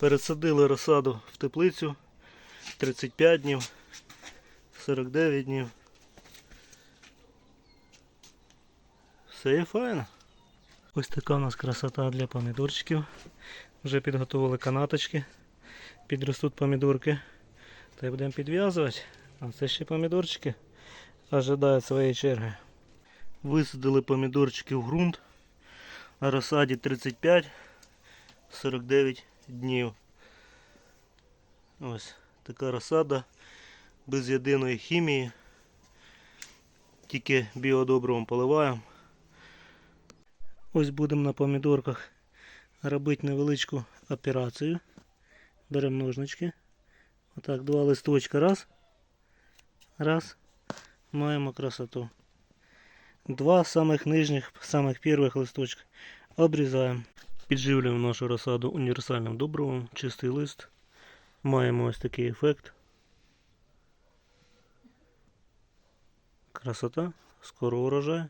Пересадили розсаду в теплицю 35 днів, 49 днів. Все є файно. Ось така у нас красота для помідорчиків. Вже підготували канаточки. Підростуть помідорки. Та й будемо підв'язувати. А це ще помідорчики. Ожидають своєї черги. Висадили помідорчики в ґрунт. На розсаді 35-49 днів. Ось така розсада без єдиної хімії. Тільки біодобривом поливаємо. Ось будемо на помідорках робити невеличку операцію. Беремо ножнички. Отак, два листочка. Раз. Раз. Маємо красоту. Два самих нижніх, самих перших листочка. Обрізаємо. Підживлюємо нашу розсаду універсальним добривом, чистий лист. Маємо ось такий ефект. Красота, скоро урожай.